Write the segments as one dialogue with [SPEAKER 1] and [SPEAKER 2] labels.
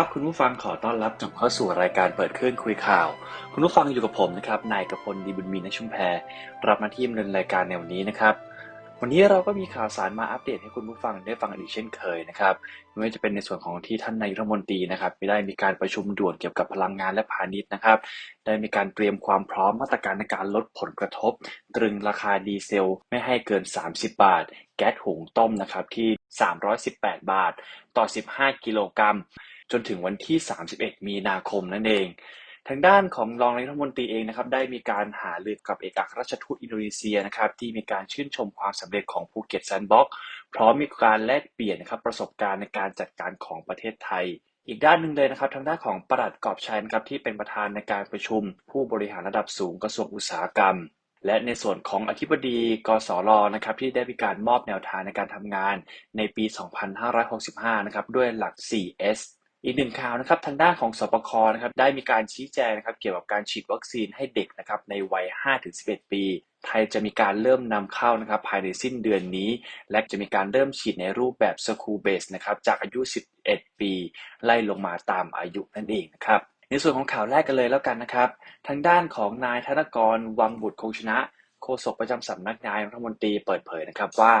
[SPEAKER 1] ครับคุณผู้ฟังขอต้อนรับกลับเข้าสู่รายการเปิดเครื่องคุยข่าว คุณผู้ฟังอยู่กับผมนะครับนายกพลดีบุญมีนชุมแพรรับหน้าที่ดำเนินรายการในวันนี้นะครับ วันนี้เราก็มีข่าวสารมาอัปเดตให้คุณผู้ฟังได้ฟังอีกเช่นเคยนะครับไม่ว่าจะเป็นในส่วนของที่ท่านนายกรัฐมนตรีนะครับได้มีการประชุมด่วนเกี่ยวกับพลังงานและพาณิชย์นะครับ ได้มีการเตรียมความพร้อมมาตรการในการลดผลกระทบ ตรึงราคาดีเซล ไม่ให้เกิน 30 บาท แก๊สหุงต้มนะครับที่ 318 บาท ต่อ 15 กิโลกรัม จนถึงวันที่ 31 มีนาคมนั่นเอง ทางด้านของรองนายกรัฐมนตรีเองนะครับ ได้มีการหารือกับเอกอัครราชทูตอินโดนีเซียนะครับ ที่มีการชื่นชมความสำเร็จของภูเก็ตแซนด์บ็อกซ์พร้อมมีการแลกเปลี่ยนนะครับประสบการณ์ในการจัดการของประเทศไทยอีกด้านหนึ่งเลยนะครับทางด้านของประหลัดกอบชัยนะครับที่เป็นประธานในการประชุม ผู้บริหารระดับสูงกระทรวงอุตสาหกรรม และในส่วนของอธิบดีกสรนะครับที่ได้มีการมอบแนวทางในการทำงานในปี 2565 นะครับด้วยหลัก 4S อีกหนึ่งข่าวนะครับทางด้านของสปคนะครับได้มีการชี้แจงนะครับเกี่ยวกับการฉีดวัคซีนให้เด็กนะครับในวัย 5-11 ปี ไทยจะมีการเริ่มนำเข้านะครับภายในสิ้นเดือนนี้ และจะมีการเริ่มฉีดในรูปแบบ School Base นะครับจากอายุ 11 ปี ไล่ลงมาตามอายุนั่นเองนะครับในส่วนของข่าวแรกกันเลยแล้วกันนะครับทางด้านของนายธนกรวังบุตรคงชนะโฆษกประจำสำนักนายรัฐมนตรีเปิดเผยนะครับว่า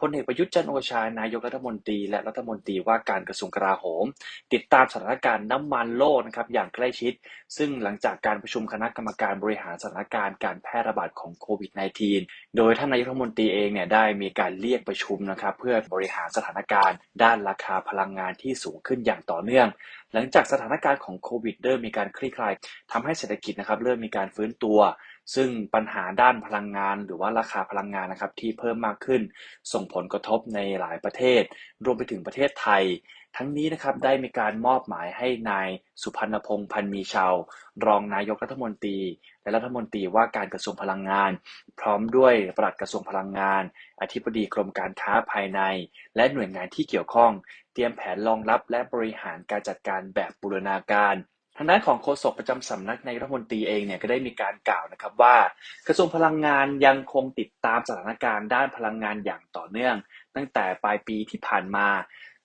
[SPEAKER 1] พลเอกประยุทธ์จันทร์โอชา นายกรัฐมนตรี และรัฐมนตรีว่าการกระทรวงกลาโหม ติดตามสถานการณ์น้ำมันโลกนะครับอย่างใกล้ชิด ซึ่งหลังจากการประชุมคณะกรรมการบริหารสถานการณ์การแพร่ระบาดของโควิด -19 โดยท่านนายกรัฐมนตรีเองเนี่ยได้มีการเรียกประชุมนะครับเพื่อบริหารสถานการณ์ ด้านราคาพลังงานที่สูงขึ้นอย่างต่อเนื่อง หลังจากสถานการณ์ของโควิดเริ่มมีการคลี่คลายทำให้เศรษฐกิจนะครับเริ่มมีการฟื้นตัว ซึ่งปัญหาด้านพลังงานหรือว่าราคาพลังงานนะครับที่เพิ่มมากขึ้น ส่งผลกระทบในหลายประเทศ รวมไปถึงประเทศไทย ทั้งนี้นะครับได้มีการมอบหมายให้นายสุพันธพงษ์พันมีชาวรองนายกรัฐมนตรี และรัฐมนตรีว่าการกระทรวงพลังงาน พร้อมด้วยปลัดกระทรวงพลังงาน อธิบดีกรมการค้าภายใน และหน่วยงานที่เกี่ยวข้อง เตรียมแผนรองรับและบริหารการจัดการแบบบูรณาการ ทางด้านของโฆษกประจำสำนักนายรัฐมนตรีเองเนี่ยก็ได้มีการกล่าวนะครับว่า กระทรวงพลังงานยังคงติดตามสถานการณ์ด้านพลังงานอย่างต่อเนื่อง ตั้งแต่ปลายปีที่ผ่านมา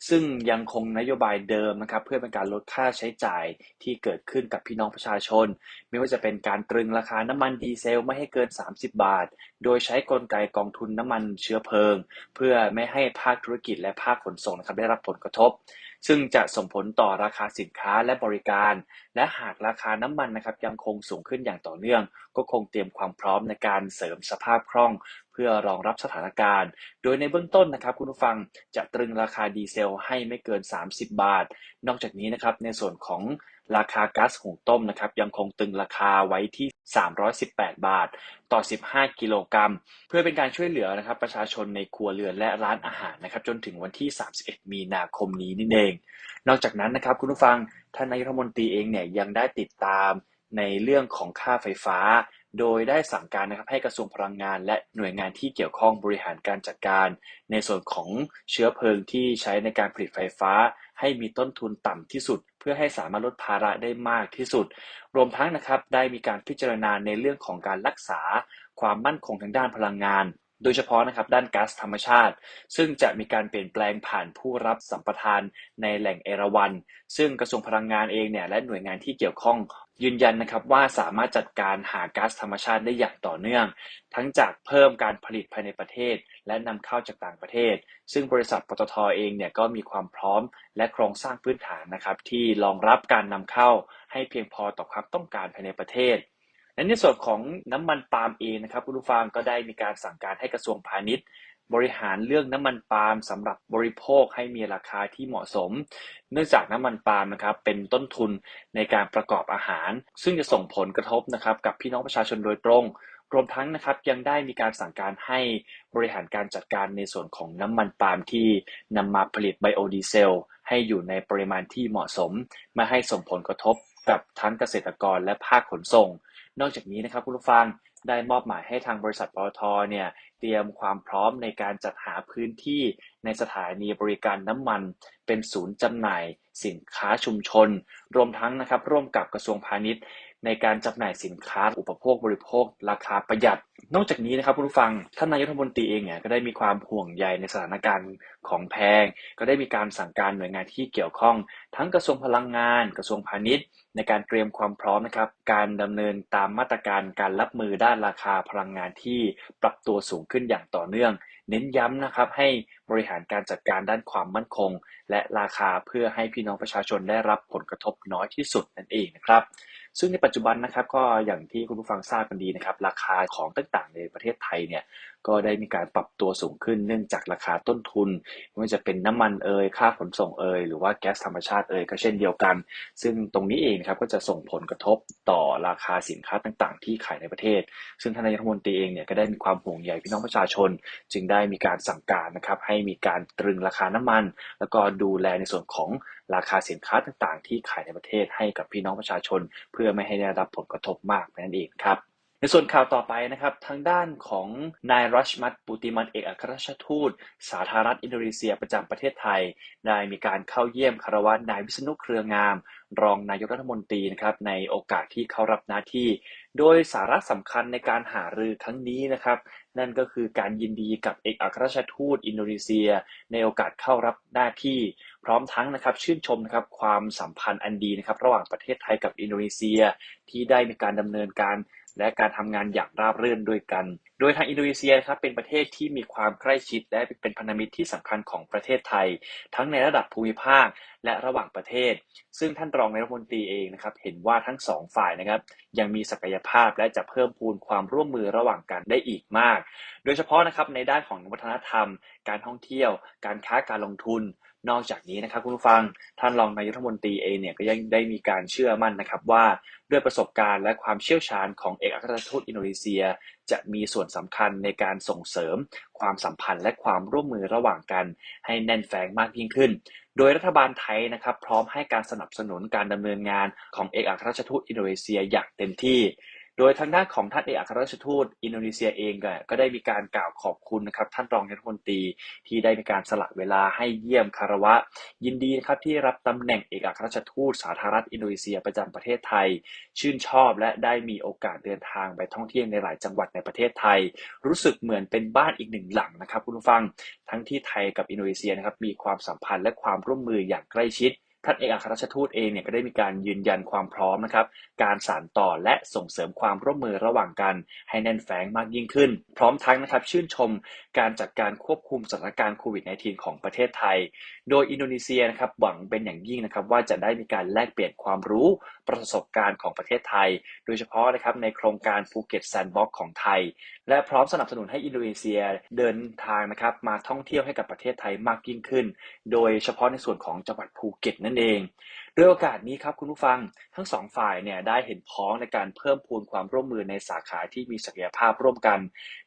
[SPEAKER 1] ซึ่งยังคงนโยบายเดิมนะครับ เพื่อเป็นการลดค่าใช้จ่ายที่เกิดขึ้นกับพี่น้องประชาชน ไม่ว่าจะเป็นการตรึงราคาน้ำมันดีเซลไม่ให้เกิน 30 บาท โดยใช้กลไกกองทุนน้ำมันเชื้อเพลิง เพื่อไม่ให้ภาคธุรกิจและภาคขนส่งนะครับได้รับผลกระทบ ซึ่งจะส่งผลต่อราคาสินค้าและบริการ และหากราคาน้ำมันนะครับยังคงสูงขึ้นอย่างต่อเนื่อง ก็คงเตรียมความพร้อมในการเสริมสภาพคล่อง พื่อรองรับสถานการณ์ โดยในเบื้องต้นนะครับคุณผู้ฟังจะตรึงราคาดีเซลให้ไม่เกิน 30 บาท นอกจากนี้นะครับในส่วนของราคาก๊าซหุงต้มนะครับยังคงตึงราคาไว้ที่ 318 บาท ต่อ 15 กิโลกรัม เพื่อเป็นการช่วยเหลือนะครับประชาชนในครัวเรือนและร้านอาหารนะครับจนถึงวันที่ 31 มีนาคมนี้นี่เอง นอกจากนั้นนะครับคุณผู้ฟังท่านนายกรัฐมนตรีเองเนี่ยยังได้ติดตามในเรื่องของค่าไฟฟ้า โดยได้สั่งการนะครับให้กระทรวงพลังงาน และหน่วยงานที่เกี่ยวข้องบริหารการจัดการ ในส่วนของเชื้อเพลิงที่ใช้ในการผลิตไฟฟ้า ให้มีต้นทุนต่ำที่สุด เพื่อให้สามารถลดภาระได้มากที่สุด รวมทั้งนะครับได้มีการพิจารณาในเรื่องของการรักษา ความมั่นคงทางด้านพลังงาน โดยเฉพาะนะครับด้านก๊าซธรรมชาติ ซึ่งจะมีการเปลี่ยนแปลงผ่านผู้รับสัมปทานในแหล่งเอราวัณซึ่งกระทรวงพลังงานเองเนี่ยและหน่วยงานที่เกี่ยวข้อง ยืนยันนะครับว่าสามารถจัดการหาก๊าซธรรมชาติได้อย่างต่อเนื่อง ทั้งจากเพิ่มการผลิตภายในประเทศ และนำเข้าจากต่างประเทศ ซึ่งบริษัทปตทเองเนี่ยก็มีความพร้อมและโครงสร้างพื้นฐานนะครับที่รองรับการนำเข้าให้เพียงพอต่อความต้องการภายในประเทศ และในส่วนของน้ำมันปาล์มเองนะครับคุณผู้ฟังก็ได้มีการสั่งการให้กระทรวงพาณิชย์ บริหารเรื่องน้ำมันปาล์มสำหรับบริโภคให้มีราคาที่เหมาะสม เนื่องจากน้ำมันปาล์มนะครับเป็นต้นทุนในการประกอบอาหาร ซึ่งจะส่งผลกระทบนะครับกับพี่น้องประชาชนโดยตรงรวมทั้งนะครับยังได้มีการสั่งการให้บริหารการจัดการในส่วนของน้ำมันปาล์มที่นำมาผลิตไบโอดีเซล ให้อยู่ในปริมาณที่เหมาะสม ไม่ให้ส่งผลกระทบกับทั้งเกษตรกรและภาคขนส่ง นอกจากนี้นะครับคุณผู้ฟังได้มอบหมายให้ทางบริษัทปตทเนี่ยเตรียมความพร้อมในการจัดหาพื้นที่ในสถานีบริการน้ำมัน เป็นศูนย์จำหน่าย สินค้าชุมชน รวมทั้งนะครับร่วมกับกระทรวงพาณิชย์ ในการจำหน่ายสินค้าอุปโภคบริโภค ราคาประหยัด นอกจากนี้นะครับคุณผู้ฟังท่านนายกรัฐมนตรีเองเนี่ยก็ได้มีความห่วงใยในสถานการณ์ของแพง ก็ได้มีการสั่งการหน่วยงานที่เกี่ยวข้อง ทั้งกระทรวงพลังงาน กระทรวงพาณิชย์ ในการเตรียมความพร้อมนะครับการดำเนินตามมาตรการการรับมือด้านราคาพลังงานที่ปรับตัวสูงขึ้นอย่างต่อเนื่อง เน้นย้ำนะครับให้บริหารการจัดการด้านความมั่นคง และราคาเพื่อให้พี่น้องประชาชนได้รับผลกระทบน้อยที่สุดนั่นเองนะครับ ซึ่งในปัจจุบันนะครับก็อย่างที่คุณผู้ฟังทราบกันดีนะครับราคาของต่างๆในประเทศไทยเนี่ยก็ได้มีการปรับตัวสูงขึ้นเนื่องจากราคาต้นทุนไม่ว่าจะเป็นน้ำมันเอ่ยค่าขนส่งเอ่ยหรือว่าแก๊สธรรมชาติเอ่ยก็เช่นเดียวกัน ซึ่งตรงนี้เองครับก็จะส่งผลกระทบต่อราคาสินค้าต่างๆ ที่ขายในประเทศ ซึ่งท่านนายกรัฐมนตรีเองเนี่ยก็ได้มีความห่วงใยพี่น้องประชาชน จึงได้มีการสั่งการนะครับให้มีการตรึงราคาน้ำมัน แล้วก็ดูแลในส่วนของราคาสินค้าต่างๆ ที่ขายในประเทศให้กับพี่น้องประชาชน เพื่อไม่ให้ได้รับผลกระทบมากนั่นเองครับ ในส่วนข่าวต่อไปนะครับ ทางด้านของนายรัชมัตปูติมันเอกอัครราชทูต สาธารณรัฐอินโดนีเซียประจำประเทศไทย ได้มีการเข้าเยี่ยมคารวะนายวิษณุเครืองาม รองนายกรัฐมนตรีนะครับในโอกาสที่เขารับหน้าที่ โดยสาระสำคัญในการหารือครั้งนี้นะครับ นั่นก็คือการยินดีกับเอกอัครราชทูตอินโดนีเซีย ในโอกาสเข้ารับหน้าที่ พร้อมทั้งนะครับชื่นชมนะครับความสัมพันธ์อันดีนะครับระหว่างประเทศไทยกับอินโดนีเซีย ที่ได้มีการดำเนินการ และการทำงานอย่างราบรื่นด้วยกัน โดยทางอินโดนีเซียครับเป็นประเทศที่มีความใกล้ชิด และเป็นพันธมิตรที่สำคัญของประเทศไทย ทั้งในระดับภูมิภาคและระหว่างประเทศ ซึ่งท่านรองนายรัฐมนตรีเองนะครับเห็นว่าทั้งสองฝ่ายนะครับยังมีศักยภาพและจะเพิ่มพูนความร่วมมือระหว่างกันได้อีกมาก โดยเฉพาะนะครับในด้านของวัฒนธรรม การท่องเที่ยว การค้าการลงทุน นอกจากนี้นะครับคุณผู้ฟังท่านรองนายกรัฐมนตรีเองเนี่ยก็ยังได้มีการเชื่อมั่นนะครับว่าด้วยประสบการณ์และความเชี่ยวชาญของเอกอัครราชทูตอินโดนีเซีย จะมีส่วนสำคัญในการส่งเสริม ความสัมพันธ์และความร่วมมือระหว่างกัน ให้แน่นแฟ้งมากยิ่งขึ้น โดยรัฐบาลไทยนะครับพร้อมให้การสนับสนุนการดำเนินงานของเอกอัครราชทูตอินโดนีเซียอย่างเต็มที่ โดยทางด้านของท่านเอกอัครราชทูตอินโดนีเซียเองก็ได้มีการกล่าวขอบคุณนะครับท่านรองนายกรัฐมนตรีที่ได้มีการสละเวลาให้เยี่ยมคารวะ ยินดีนะครับที่รับตำแหน่งเอกอัครราชทูตสาธารณรัฐอินโดนีเซียประจำประเทศไทย ชื่นชอบและได้มีโอกาสเดินทางไปท่องเที่ยวในหลายจังหวัดในประเทศไทย รู้สึกเหมือนเป็นบ้านอีกหนึ่งหลังนะครับคุณผู้ฟัง ทั้งที่ไทยกับอินโดนีเซียนะครับมีความสัมพันธ์และความร่วมมืออย่างใกล้ชิด ท่านเอกอัครราชทูตเองเนี่ยก็ได้มีการยืนยันความพร้อมนะครับ การสานต่อและส่งเสริมความร่วมมือระหว่างกัน ให้แน่นแฟ้งมากยิ่งขึ้น พร้อมทั้งนะครับชื่นชมการจัดการควบคุมสถานการณ์โควิด -19 ของประเทศไทย โดยอินโดนีเซียนะครับหวังเป็นอย่างยิ่งนะครับว่าจะได้มีการแลกเปลี่ยนความรู้ ประสบการณ์ของประเทศไทย โดยเฉพาะนะครับในโครงการภูเก็ตแซนด์บ็อกของไทย และพร้อมสนับสนุนให้อินโดนีเซียเดินทางนะครับมาท่องเที่ยวให้กับประเทศไทยมากยิ่งขึ้น โดยเฉพาะในส่วนของจังหวัดภูเก็ตนั่นเอง ด้วยโอกาสนี้ครับคุณผู้ฟังทั้งสองฝ่ายเนี่ยได้เห็นพ้องในการเพิ่มพูนความร่วมมือในสาขาที่มีศักยภาพร่วมกัน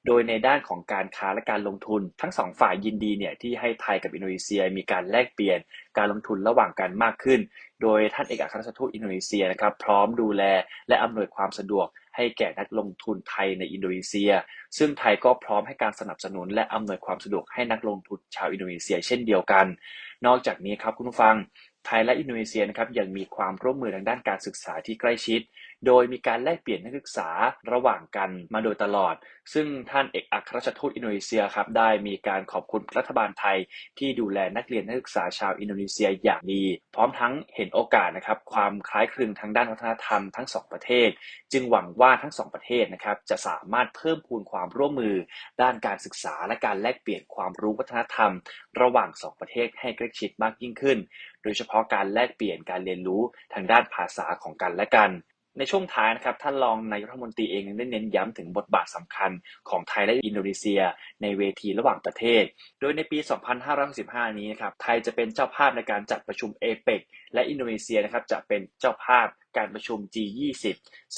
[SPEAKER 1] โดยในด้านของการค้าและการลงทุน ทั้งสองฝ่ายยินดีเนี่ยที่ให้ไทยกับอินโดนีเซีย มีการแลกเปลี่ยนการลงทุนระหว่างกันมากขึ้น โดยท่านเอกอัครราชทูตอินโดนีเซียนะครับพร้อมดูแล และอำนวยความสะดวกให้แก่นักลงทุนไทยในอินโดนีเซีย ซึ่งไทยก็พร้อมให้การสนับสนุน และอำนวยความสะดวกให้นักลงทุนชาวอินโดนีเซีย เช่นเดียวกัน นอกจากนี้ครับคุณผู้ฟัง ไทยและอินโดนีเซียนะครับยังมีความร่วมมือทางด้านการศึกษาที่ใกล้ชิด โดยมีการแลกเปลี่ยนนักศึกษาระหว่างกันมาโดยตลอด ซึ่งท่านเอกอัครราชทูตอินโดนีเซียครับได้มีการขอบคุณรัฐบาลไทย ที่ดูแลนักเรียนนักศึกษาชาวอินโดนีเซียอย่างดี พร้อมทั้งเห็นโอกาสนะครับความคล้ายคลึงทางด้านวัฒนธรรมทั้งสองประเทศ จึงหวังว่าทั้งสองประเทศนะครับจะสามารถเพิ่มพูนความร่วมมือ ด้านการศึกษาและการแลกเปลี่ยนความรู้วัฒนธรรม ระหว่างสองประเทศให้ใกล้ชิดมากยิ่งขึ้น โดยเฉพาะการแลกเปลี่ยนการเรียนรู้ทางด้านภาษาของกันและกัน ในช่วงท้ายนะครับท่านรองนายกรัฐมนตรีเองได้เน้นย้ำถึงบทบาทสำคัญของไทยและอินโดนีเซีย ในเวทีระหว่างประเทศ โดยในปี 2565 นี้นะครับไทยจะเป็นเจ้าภาพในการจัดประชุมเอเปกและอินโดนีเซียนะครับจะเป็นเจ้าภาพ การประชุม G20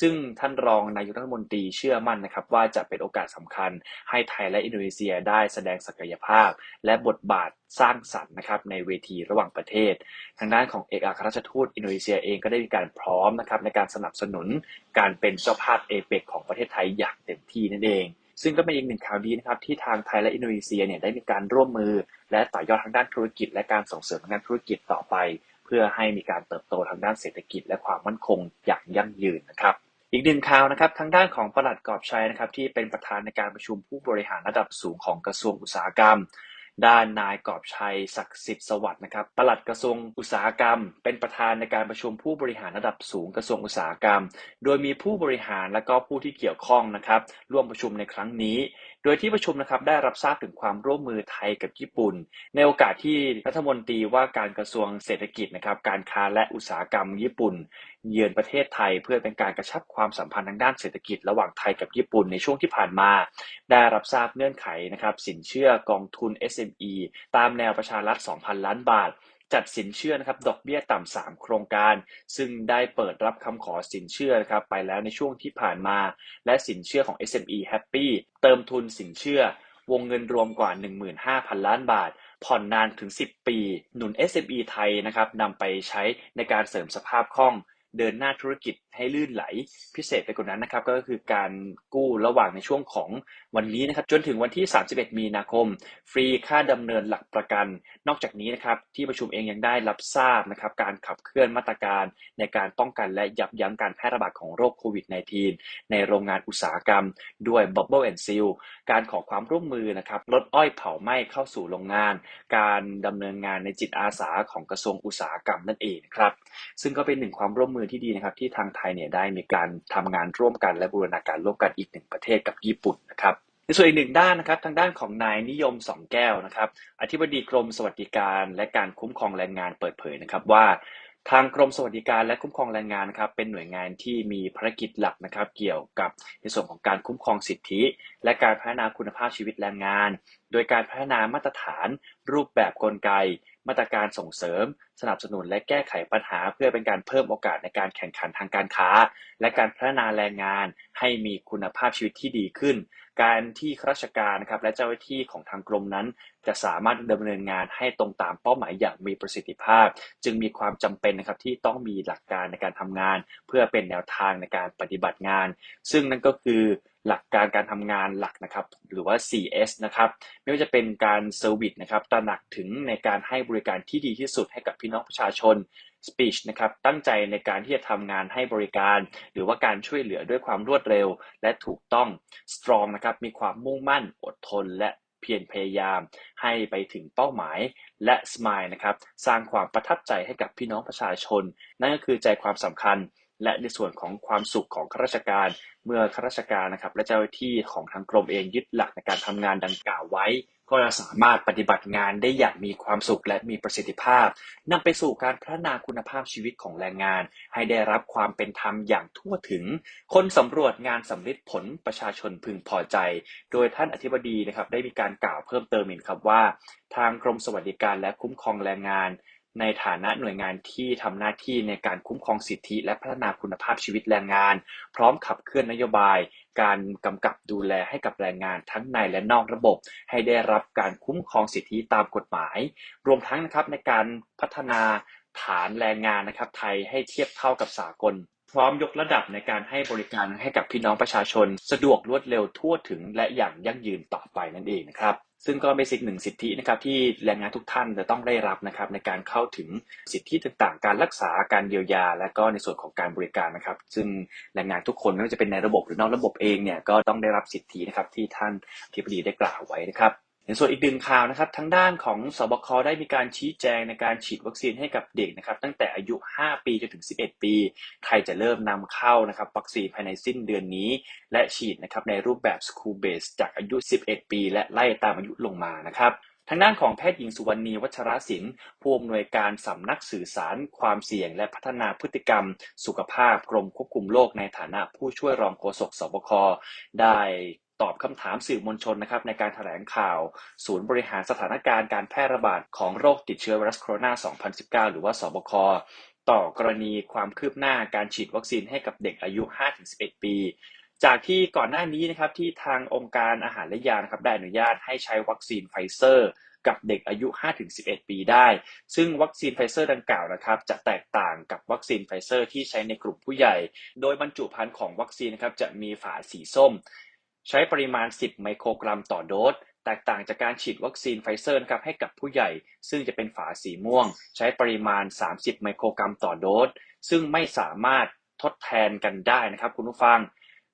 [SPEAKER 1] ซึ่งท่านรองนายกรัฐมนตรีเชื่อมั่นนะครับว่าจะเป็นโอกาสสำคัญให้ไทยและอินโดนีเซียได้แสดงศักยภาพ และบทบาทสร้างสรรค์นะครับในเวทีระหว่างประเทศ ทางด้านของเอกอัครราชทูตอินโดนีเซียเองก็ได้มีการพร้อมนะครับในการสนับสนุนการเป็นเจ้าภาพเอเปกของประเทศไทยอย่างเต็มที่นั่นเอง ซึ่งก็เป็นอีกหนึ่งข่าวดีนะครับที่ทางไทยและอินโดนีเซียเนี่ยได้มีการร่วมมือ และต่อยอดทางด้านธุรกิจ และการส่งเสริมทางด้านธุรกิจต่อไป เพื่อให้มีการเติบโตทางด้านเศรษฐกิจ และความมั่นคงอย่างยั่งยืนนะครับอีกหนึ่งข่าวนะครับทางด้านของประหลัดกอบชัยนะครับที่เป็นประธานในการประชุมผู้บริหารระดับสูงของกระทรวงอุตสาหกรรม ด้านนายกอบชัยศักดิ์สิทธิ์สวัสดิ์นะครับปลัดกระทรวงอุตสาหกรรม เป็นประธานในการประชุมผู้บริหารระดับสูงกระทรวงอุตสาหกรรม โดยมีผู้บริหารและก็ผู้ที่เกี่ยวข้องนะครับร่วมประชุมในครั้งนี้ โดยที่ประชุมนะครับได้รับทราบถึงความร่วมมือไทยกับญี่ปุ่น ในโอกาสที่รัฐมนตรีว่าการกระทรวงเศรษฐกิจนะครับการค้าและอุตสาหกรรมญี่ปุ่น เยือนประเทศไทยเพื่อเป็นการกระชับความสัมพันธ์ทางด้านเศรษฐกิจระหว่างไทยกับญี่ปุ่นในช่วงที่ผ่านมา ได้รับทราบเงื่อนไขนะครับสินเชื่อกองทุน SME ตามแนวประชารัฐ 2,000 ล้านบาท จัดสินเชื่อนะครับดอกเบี้ยต่ำ3โครงการ ซึ่งได้เปิดรับคำขอสินเชื่อนะครับไปแล้วในช่วงที่ผ่านมา และสินเชื่อของ SME Happy เติมทุนสินเชื่อ วงเงินรวมกว่า 15,000 ล้านบาท ผ่อนนานถึง 10 ปี หนุน SME ไทยนะครับนำไปใช้ในการเสริมสภาพคล่อง เดินหน้าธุรกิจ ให้ลื่นไหลพิเศษไปกว่านั้นนะครับ ก็คือการกู้ระหว่างในช่วงของวันนี้นะครับ จนถึงวันที่ 31 มีนาคม ฟรีค่าดำเนินหลักประกัน นอกจากนี้นะครับ ที่ประชุมเองยังได้รับทราบนะครับ การขับเคลื่อนมาตรการในการป้องกันและยับยั้งการแพร่ระบาดของโรคโควิด -19 ในโรงงานอุตสาหกรรม ด้วย Bubble and Seal การขอความร่วมมือนะครับลดอ้อยเผาไหม้เข้าสู่โรงงาน การดำเนินงานในจิตอาสาของกระทรวงอุตสาหกรรมนั่นเองครับ ซึ่งก็เป็นหนึ่งความร่วมมือที่ดีนะครับที่ทางไทยเนี่ยได้มีการทำงานร่วมกันและบูรณาการร่วมกันอีกหนึ่งประเทศกับญี่ปุ่นนะครับในส่วนอีกหนึ่งด้านนะครับทางด้านของนายนิยมสองแก้วนะครับอธิบดีกรมสวัสดิการและการคุ้มครองแรงงานเปิดเผยนะครับว่าทางกรมสวัสดิการและคุ้มครองแรงงานนะครับเป็นหน่วยงานที่มีภารกิจหลักนะครับ เกี่ยวกับในส่วนของการคุ้มครองสิทธิ และการพัฒนาคุณภาพชีวิตแรงงาน โดยการพัฒนามาตรฐาน รูปแบบกลไก มาตรการส่งเสริม สนับสนุนและแก้ไขปัญหา เพื่อเป็นการเพิ่มโอกาสในการแข่งขันทางการค้า และการพัฒนาแรงงานให้มีคุณภาพชีวิตที่ดีขึ้น การที่ข้าราชการนะครับและเจ้าหน้าที่ของทางกรมนั้น จะสามารถดำเนินงานให้ตรงตามเป้าหมายอย่างมีประสิทธิภาพ จึงมีความจำเป็นนะครับที่ต้องมีหลักการในการทำงาน เพื่อเป็นแนวทางในการปฏิบัติงาน ซึ่งนั่นก็คือ หลักการการทำงานหลักนะครับหรือว่า 4S นะครับไม่ว่าจะเป็นการเซอร์วิสนะครับตระหนักถึงในการให้บริการที่ดีที่สุดให้กับพี่น้องประชาชน Speech นะครับตั้งใจในการที่จะทำงานให้บริการ หรือว่าการช่วยเหลือด้วยความรวดเร็ว และถูกต้อง Strong นะครับมีความมุ่งมั่นอดทนและเพียรพยายามให้ไปถึงเป้าหมายและ Smile นะครับสร้างความประทับใจให้กับพี่น้องประชาชน นั่นก็คือใจความสำคัญ และในส่วนของความสุขของข้าราชการ เมื่อข้าราชการนะครับ และเจ้าหน้าที่ของทางกรมเองยึดหลักในการทำงานดังกล่าวไว้ ก็จะสามารถปฏิบัติงานได้อย่างมีความสุขและมีประสิทธิภาพนำไปสู่การพัฒนาคุณภาพชีวิตของแรงงาน ให้ได้รับความเป็นธรรมอย่างทั่วถึง คนสำรวจงานสำลิดผลประชาชนพึงพอใจ โดยท่านอธิบดีนะครับได้มีการกล่าวเพิ่มเติมอีกครับว่า ทางกรมสวัสดิการและคุ้มครองแรงงาน ในฐานะหน่วยงานที่ทำหน้าที่ในการคุ้มครองสิทธิ และพัฒนาคุณภาพชีวิตแรงงาน พร้อมขับเคลื่อนนโยบาย การกำกับดูแลให้กับแรงงานทั้งในและนอกระบบ ให้ได้รับการคุ้มครองสิทธิตามกฎหมาย รวมทั้งนะครับในการพัฒนาฐานแรงงานนะครับไทยให้เทียบเท่ากับสากล พร้อมยกระดับในการให้บริการให้กับพี่น้องประชาชน สะดวกรวดเร็วทั่วถึงและอย่างยั่งยืนต่อไปนั่นเองนะครับ ซึ่งก็เป็นสิ่งหนึ่งสิทธินะครับที่แรงงานทุกท่านจะต้องได้รับนะครับในการเข้าถึงสิทธิต่างๆ การรักษาการเยียวยา และก็ในส่วนของการบริการนะครับ ซึ่งแรงงานทุกคนไม่ว่าจะเป็นในระบบหรือนอกระบบเองเนี่ยก็ต้องได้รับสิทธินะครับที่ท่านที่ปดีได้กล่าวไว้นะครับ ในส่วนอีกหนึ่งข่าวนะครับทางด้านของสบคได้มีการชี้แจงในการฉีดวัคซีนให้กับเด็กนะครับ ตั้งแต่อายุ 5 ปีจนถึง 11 ปี ไทยจะเริ่มนำเข้านะครับวัคซีนภายในสิ้นเดือนนี้ และฉีดนะครับในรูปแบบ School Base จากอายุ 11 ปี และไล่ตามอายุลงมานะครับทางด้านของแพทย์หญิงสุวรรณีวัชรศิลป์ผู้อำนวยการสำนักสื่อสารความเสี่ยง และพัฒนาพฤติกรรม สุขภาพกรมควบคุมโรคในฐานะผู้ช่วยรองโฆษกสบคได้ ตอบคำถามสื่อมวลชนนะครับในการแถลงข่าว ศูนย์บริหารสถานการณ์การแพร่ระบาดของโรคติดเชื้อไวรัสโคโรนา 2019 หรือว่าสบค ต่อกรณีความคืบหน้าการฉีดวัคซีนให้กับเด็กอายุ 5-11 ปี จากที่ก่อนหน้านี้นะครับที่ทางองค์การอาหารและยานะครับได้อนุญาตให้ใช้วัคซีนไฟเซอร์กับเด็กอายุ 5-11 ปีได้ ซึ่งวัคซีนไฟเซอร์ดังกล่าวนะครับ จะแตกต่างกับวัคซีนไฟเซอร์ที่ใช้ในกลุ่มผู้ใหญ่ โดยบรรจุภัณฑ์ของวัคซีนนะครับจะมีฝาสีส้ม ใช้ปริมาณ 10 ไมโครกรัมต่อโดส แตกต่างจากการฉีดวัคซีนไฟเซอร์นะครับให้กับผู้ใหญ่ ซึ่งจะเป็นฝาสีม่วง ใช้ปริมาณ 30 ไมโครกรัมต่อโดส ซึ่งไม่สามารถทดแทนกันได้นะครับคุณผู้ฟัง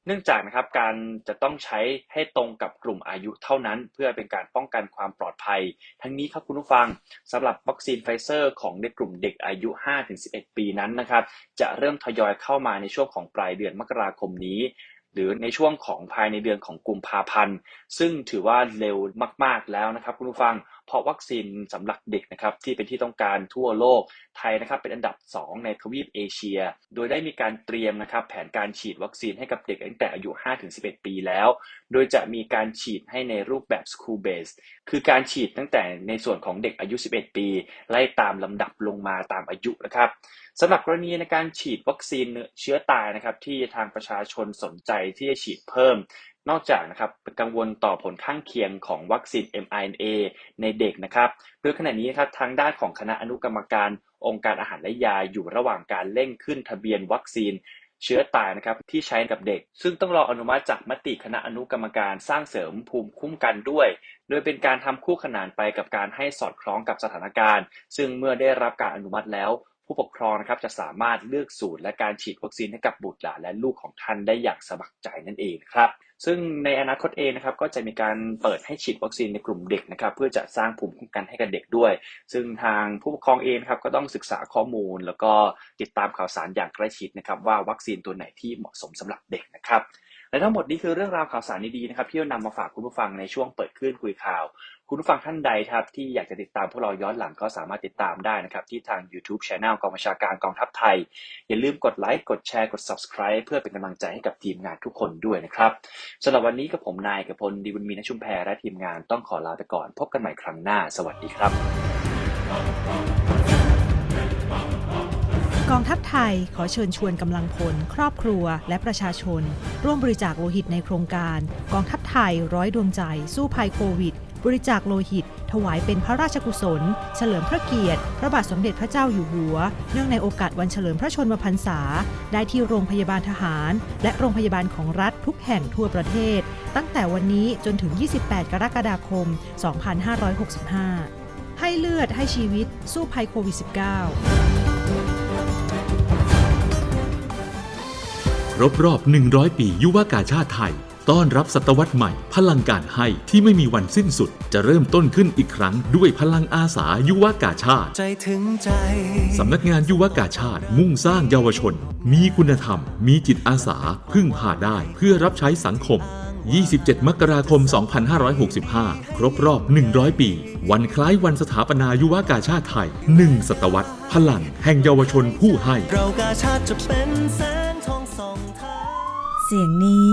[SPEAKER 1] เนื่องจากนะครับการจะต้องใช้ให้ตรงกับกลุ่มอายุเท่านั้น เพื่อเป็นการป้องกันความปลอดภัย ทั้งนี้ครับคุณผู้ฟังสำหรับวัคซีนไฟเซอร์ ของในกลุ่มเด็กอายุ 5-11 ปีนั้นนะครับ จะเริ่มทยอยเข้ามาในช่วงของปลายเดือนมกราคมนี้ หรือในช่วงของภายในเดือนของกุมภาพันธ์ ซึ่งถือว่าเร็วมาก ๆแล้วนะครับคุณผู้ฟัง เพราะวัคซีนสำหรับเด็กนะครับที่เป็นที่ต้องการทั่วโลกไทยนะครับเป็นอันดับ 2 ในทวีปเอเชีย โดยได้มีการเตรียมนะครับแผนการฉีดวัคซีนให้กับเด็กตั้งแต่อายุ 5-11 ปีแล้ว โดยจะมีการฉีดให้ในรูปแบบ school base คือการฉีดตั้งแต่ในส่วนของเด็กอายุ 11 ปี ไล่ตามลำดับลงมาตามอายุนะครับสำหรับกรณีในการฉีดวัคซีนเชื้อตายนะครับที่ทางประชาชนสนใจที่จะฉีดเพิ่ม นอกจากนะครับกังวลต่อผลข้างเคียงของวัคซีน mRNA ในเด็กนะครับโดยขณะนี้ครับทางด้านของคณะอนุกรรมการองค์การอาหารและยาอยู่ระหว่างการเร่งขึ้นทะเบียนวัคซีนเชื้อตายนะครับที่ใช้กับเด็ก ซึ่งต้องรออนุมัติจากมติคณะอนุกรรมการสร้างเสริมภูมิคุ้มกันด้วย โดยเป็นการทำคู่ขนานไปกับการให้สอดคล้องกับสถานการณ์ ซึ่งเมื่อได้รับการอนุมัติแล้ว ผู้ปกครองนะครับจะสามารถเลือกสูตรและการฉีดวัคซีนให้กับบุตรหลานและลูกของท่านได้อย่างสมัครใจนั่นเองครับซึ่งในอนาคตเองนะครับก็จะมีการเปิดให้ฉีดวัคซีนในกลุ่มเด็กนะครับเพื่อจะสร้างภูมิคุ้มกันให้กับเด็กด้วย ซึ่งทางผู้ปกครองเองนะครับก็ต้องศึกษาข้อมูล แล้วก็ติดตามข่าวสารอย่างใกล้ชิดนะครับว่าวัคซีนตัวไหนที่เหมาะสมสำหรับเด็กนะครับและทั้งหมดนี้คือเรื่องราวข่าวสารดีๆนะครับที่เรานำมาฝากคุณผู้ฟังในช่วงเปิดคลื่นคุยข่าว คุณผู้ฟังท่านใดครับที่อยากจะติดตามพวกเราย้อนหลังก็สามารถติดตามได้นะครับ ที่ทาง YouTube Channel กองบัญชาการกองทัพไทย อย่าลืมกดไลค์กดแชร์กด Subscribe เพื่อเป็นกำลังใจให้กับทีมงานทุกคนด้วยนะครับสำหรับวันนี้กับผมนายกับพลดีบุญมีนชุมแพรและทีมงานต้องขอลาไปก่อน พบกันใหม่ครั้งหน้า สวัสดีครับ
[SPEAKER 2] กองทัพไทยขอเชิญชวนกำลังพล ครอบครัว และประชาชน ร่วมบริจาคโลหิตในโครงการ กองทัพไทยร้อยดวงใจสู้ภัยโควิด บริจาคโลหิต ถวายเป็นพระราชกุศล เฉลิมพระเกียรติ พระบาทสมเด็จพระเจ้าอยู่หัว เนื่องในโอกาสวันเฉลิมพระชนมพรรษา ได้ที่โรงพยาบาลทหาร และโรงพยาบาลของรัฐทุกแห่งทั่วประเทศ ตั้งแต่วันนี้จนถึง 28 กรกฎาคม 2565 ให้เลือดให้ชีวิต สู้ภัยโควิด -19
[SPEAKER 3] ครบรอบ 100 ปียุวกาชาติไทย ต้อนรับศตวรรษใหม่ พลังการให้ที่ไม่มีวันสิ้นสุด จะเริ่มต้นขึ้นอีกครั้งด้วยพลังอาสายุวกาชาติ
[SPEAKER 4] ใจถึงใจ
[SPEAKER 3] สำนักงานยุวกาชาติ มุ่งสร้างเยาวชน มีคุณธรรม มีจิตอาสา พึ่งพาได้เพื่อรับใช้สังคม 27 มกราคม 2565 ครบรอบ 100 ปี วันคล้ายวันสถาปนายุวกาชาติไทย 1 ศตวรรษ พลังแห่งเยาวชนผู้ให้
[SPEAKER 4] เรากาชาติจะเป็นแสงทองส่องทาง
[SPEAKER 5] เสียงนี้